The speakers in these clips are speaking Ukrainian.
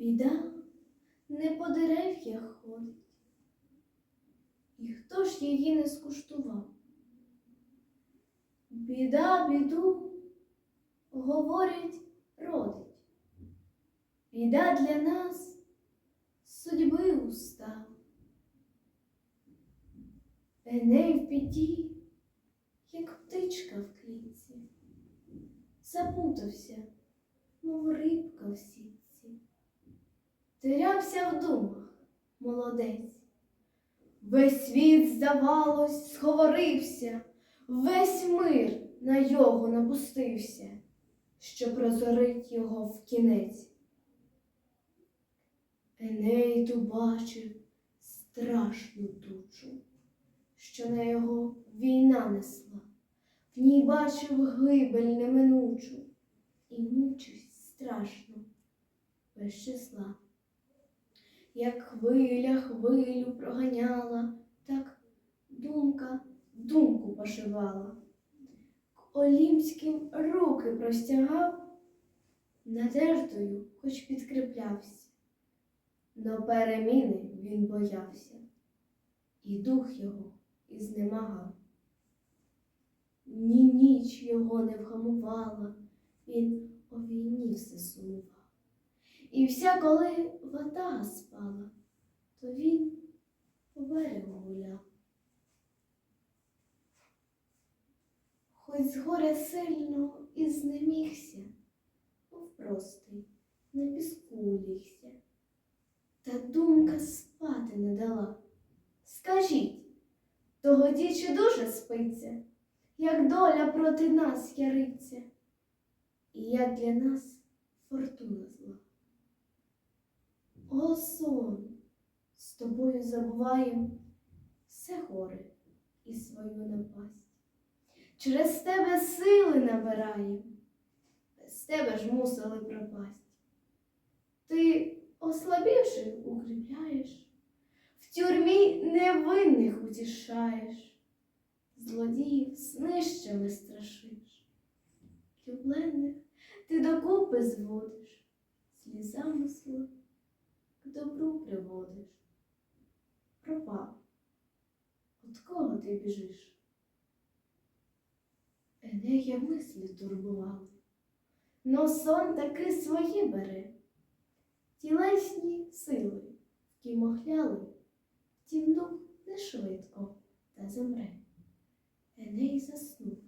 Біда не по дерев'ях ходить, і хто ж її не скуштував? Біда біду, говорять, родить. Біда для нас судьби уста. Еней в біді, як птичка в клітці, запутався, мов рибка в сітці. Терявся в думах молодець. Весь світ, здавалось, сховорився, весь мир на його напустився, що прозорить його в кінець. Еней ту бачив страшну тучу, що на його війна несла, в ній бачив гибель неминучу і мучився страшно без числа. Як хвиля хвилю проганяла, так думка думку пошивала. К Олімським руки простягав, надеждою хоч підкріплявся, но переміни він боявся, і дух його ізнемагав. Ні ніч його не вгамувала, він о війні все сумував. І вся, коли вода спала, то він по берегу гуляв. Хоч з горя сильно і знемігся, мов простий, на піску лігся, та думка спати не дала. Скажіть, тогоді чи дуже спиться, як доля проти нас яриться, і як для нас фортуна зла. О, сон, з тобою забуваєм все горе і свою напасть. Через тебе сили набираєм, без тебе ж мусили пропасть. Ти, ослабівши, укріпляєш, в тюрмі невинних утішаєш, злодіїв знищами страшиш, любленних ти докупи зводиш, слізами слов к добру приводиш. Пропав. От кого ти біжиш? Енея мислі турбували, но сон таки свої бере. Тілесні сили вкімохляли, втім дух не швидко та замре. Еней заснув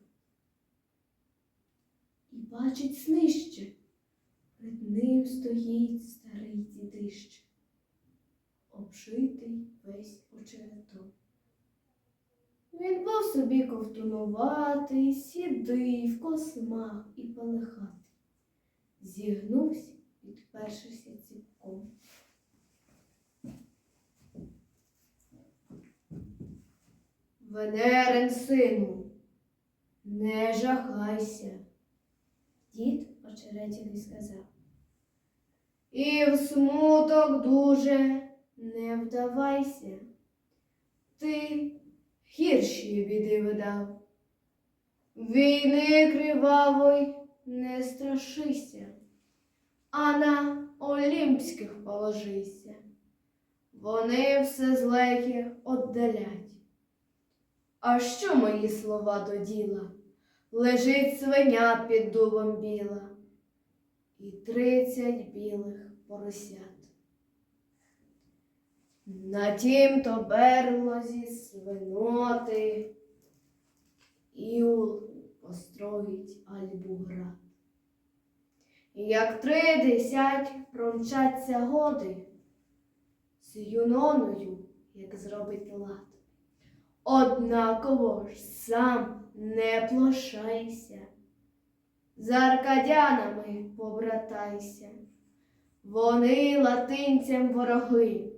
стоїть старий дідище, обшитий весь очеретом. Він був собі ковтунуватий, сідий, в космах і пелехатий. Зігнувся, підпершися ціпком. Венерин, сину, не жахайся, дід очеретяний сказав. І в смуток дуже не вдавайся, ти гірші біди видав. Війни кривавої не страшися, а на олімпських положися. Вони все злеки оддалять. А що мої слова до діла? Лежить свиня під дубом біла і тридцять білих поросят. На тім то берлозі свиноти Іул построїть Альбуград. Як тридесять промчаться годи, з юноною, як зробить лад. Однаково ж сам не плошайся, з аркадянами побратайся, вони латинцям вороги,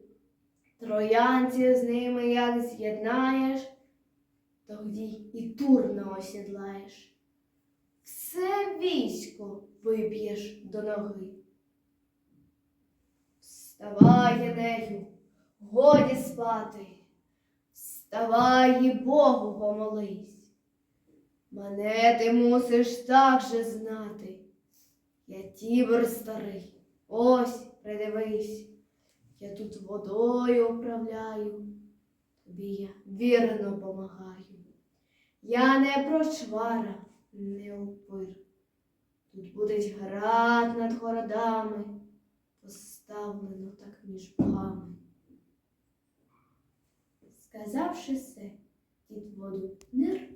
троянців з ними як з'єднаєш, тоді і турно осідлаєш, все військо виб'єш до ноги. Вставай, Енею, годі спати. Вставай і Богу помолись. Мене ти мусиш так же знати. Я тібр старий, ось придивись, я тут водою управляю, тобі я вірно помагаю. Я не прочвара, не упир. Тут буде град над городами, поставлено так між богами. Сказавши все, дід воду нир